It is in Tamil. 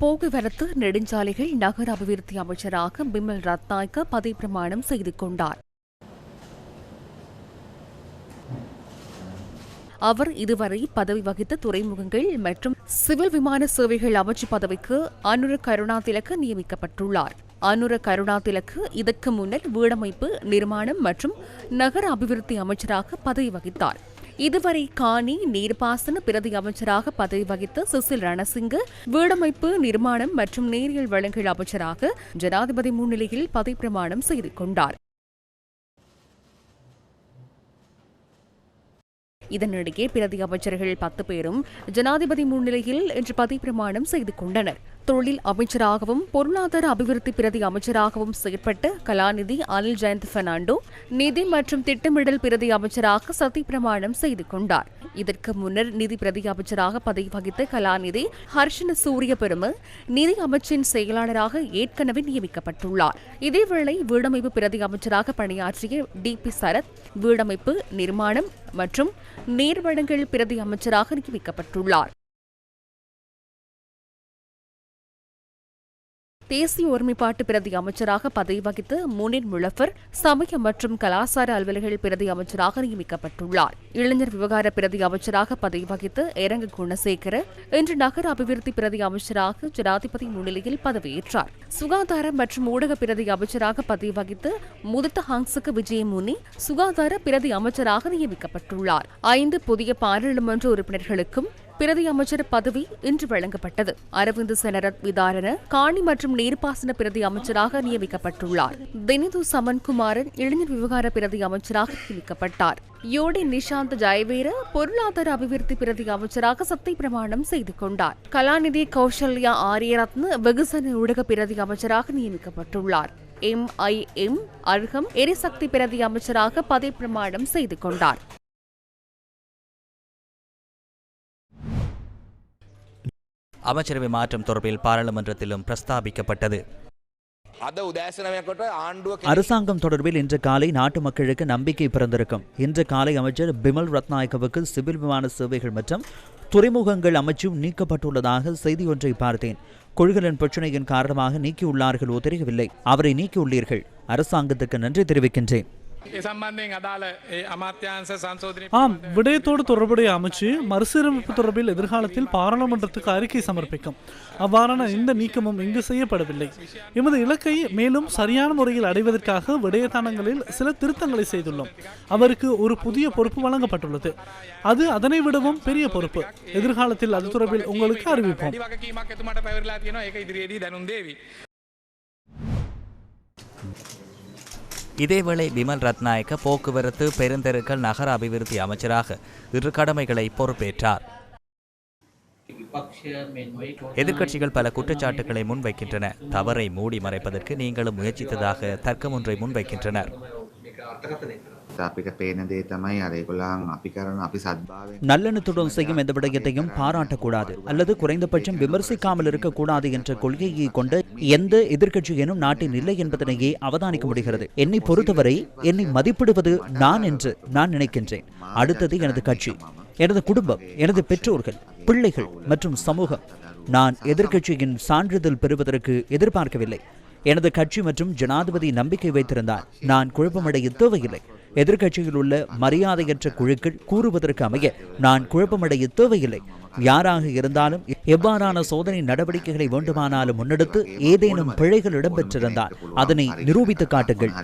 போக்குவரத்து நெடுஞ்சாலைகள் நகர அபிவிருத்தி அமைச்சராக பிமல் ரத்நாயக்க பதவி பிரமாணம் செய்து கொண்டார். அவர் இதுவரை பதவி வகித்த துறைமுகங்கள் மற்றும் சிவில் விமான சேவைகள் அமைச்சு பதவிக்கு அனுர கருணா திலக்கு நியமிக்கப்பட்டுள்ளார். அனுர கருணா திலக்கு இதற்கு முன்னர் வீடமைப்பு நிர்மாணம் மற்றும் நகர அபிவிருத்தி அமைச்சராக பதவி வகித்தார். இதுவரை காணி நீர்ப்பாசன பிரதி அமைச்சராக பதவி வகித்த சுசில் ரணசிங்க வீடமைப்பு நிர்மாணம் மற்றும் நேரியல் வழங்கல் அமைச்சராக ஜனாதிபதி முன்னிலையில் பதவி பிரமாணம் செய்து கொண்டார். இதனிடையே பிரதி அமைச்சர்கள் பத்து பேரும் ஜனாதிபதி முன்னிலையில் இன்று பதவி பிரமாணம் செய்து கொண்டனர். தொழில் அமைச்சராகவும் பொருளாதார அபிவிருத்தி பிரதி அமைச்சராகவும் செயற்பட்ட கலாநிதி அனில் ஜெயந்த் பெர்னாண்டோ நிதி மற்றும் திட்டமிடல் பிரதி அமைச்சராக சத்திய பிரமாணம் செய்து கொண்டார். இதற்கு முன்னர் நிதி பிரதி அமைச்சராக பதவி வகித்த கலாநிதி ஹர்ஷன சூரிய பெரும நிதி அமைச்சின் செயலாளராக ஏற்கனவே நியமிக்கப்பட்டுள்ளார். இதேவேளை வீடமைப்பு பிரதி அமைச்சராக பணியாற்றிய டி பி சரத் வீடமைப்பு நிர்மாணம் மற்றும் நீர்வளங்கள் பிரதி அமைச்சராக நியமிக்கப்பட்டுள்ளார். தேசிய ஒருமைப்பாட்டு பிரதி அமைச்சராக பதவி வகித்த முனின் முழஃபர் சமய மற்றும் கலாசார அலுவல்கள் பிரதி அமைச்சராக நியமிக்கப்பட்டுள்ளார். இளைஞர் விவகார பிரதி அமைச்சராக பதவி வகித்த எரங்க குணசேகர இன்று நகர அபிவிருத்தி பிரதி அமைச்சராக ஜனாதிபதி முன்னிலையில் பதவியேற்றார். சுகாதார மற்றும் ஊடக பிரதி அமைச்சராக பதவி வகித்த முதித்த ஹாங்ஸுக்கு விஜயமுனி சுகாதார பிரதி அமைச்சராக நியமிக்கப்பட்டுள்ளார். ஐந்து புதிய பாராளுமன்ற உறுப்பினர்களுக்கும் பிரதி அமைச்சர் பதவி இன்று வழங்கப்பட்டது. அரவிந்த் செனரத் விதாரண காணி மற்றும் நீர்ப்பாசன பிரதி அமைச்சராக நியமிக்கப்பட்டுள்ளார். தினிது சமன்குமாரன் இளைஞர் விவகார பிரதி அமைச்சராக நியமிக்கப்பட்டார். யோடி நிஷாந்த் ஜெயவீர பொருளாதார அபிவிருத்தி பிரதி அமைச்சராக சத்திய பிரமாணம் செய்து கொண்டார். கலாநிதி கௌசல்யா ஆரியரத்ன வெகுசன ஊடக பிரதி அமைச்சராக நியமிக்கப்பட்டுள்ளார். எம் ஐ எம் அருகம் எரிசக்தி பிரதி அமைச்சராக பதவி பிரமாணம் செய்து கொண்டார். அமைச்சரவை மாற்றம் தொடர்பில் பாராளுமன்றத்திலும் பிரஸ்தாபிக்கப்பட்டது. அரசாங்கம் தொடர்பில் இன்று காலை நாட்டு மக்களுக்கு நம்பிக்கை பிறந்திருக்கும். இன்று காலை அமைச்சர் பிமல் ரத்நாயகவுக்கு சிவில் விமான சேவைகள் மற்றும் துறைமுகங்கள் அமைச்சும் நீக்கப்பட்டுள்ளதாக செய்தி ஒன்றை பார்த்தேன். கொள்கலன் பிரச்சனையின் காரணமாக நீக்கியுள்ளார்களோ தெரியவில்லை அவரை நீக்கியுள்ளீர்கள். அரசாங்கத்துக்கு நன்றி தெரிவிக்கின்றேன். ஆம் விடயத்தோடு தொடர்புடைய அமைச்சு மறுசீரமைப்பு தொடர்பில் எதிர்காலத்தில் பாராளுமன்றத்துக்கு அறிக்கை சமர்ப்பிக்கும் அவ்வாறான இந்த நீக்கமும் இங்கு செய்யப்படவில்லை எமது இலக்கை மேலும் சரியான முறையில் அடைவதற்காக விடயத்தானங்களில் சில திருத்தங்களை செய்துள்ளோம் அவருக்கு ஒரு புதிய பொறுப்பு வழங்கப்பட்டுள்ளது அது அதனை விடவும் பெரிய பொறுப்பு எதிர்காலத்தில் அது தொடர்பில் உங்களுக்கு அறிவிப்போம் இதேவேளை விமல் ரத்நாயக்க போக்குவரத்து பெருந்தெருக்கள் நகர அபிவிருத்தி அமைச்சராக இரு கடமைகளை பொறுப்பேற்றார். எதிர்க்கட்சிகள் பல குற்றச்சாட்டுகளை முன்வைக்கின்றன. தவறை மூடி மறைப்பதற்கு நீங்களும் முயற்சித்ததாக தர்க்கம் ஒன்றை முன்வைக்கின்றனர். අපිට පේන දේ තමයි අර ඒගොල්ලන් අපි කරන අපි සද්භාවයෙන් நல்லெண்ணத்துடன் செய்யும் எந்த விடயத்தையும் பாராட்டக்கூடாது அல்லது குறைந்தபட்சம் விமர்சிக்காமல் இருக்கக்கூடாது என்ற கொள்கையை கொண்ட எந்த எதிர்க்கட்சியினும் நாட்டில் இல்லை என்பதனையே அவதானிக்க முடிகிறது என்னை பொறுத்தவரை என்னை மதிப்பிடுவது நான் என்று நான் நினைக்கின்றேன் அடுத்தது எனது கட்சி எனது குடும்பம் எனது பெற்றோர்கள் பிள்ளைகள் மற்றும் சமூகம் நான் எதிர்க்கட்சியின் சான்றிதழ் பெறுவதற்கு எதிர்பார்க்கவில்லை எனது கட்சி மற்றும் ஜனாதிபதி நம்பிக்கை வைத்திருந்தார் நான் குழப்பமடைய தேவையில்லை எதிர்க்கட்சியில் உள்ள மரியாதையற்ற குழுக்கள் கூறுவதற்கு அமைய நான் குழப்பமடைய தேவையில்லை. யாராக இருந்தாலும் எவ்வாறான சோதனை நடவடிக்கைகளை வேண்டுமானாலும் முன்னெடுத்து ஏதேனும் பிழைகள் இடம்பெற்றிருந்தால் அதனை நிரூபித்து காட்டுங்கள்.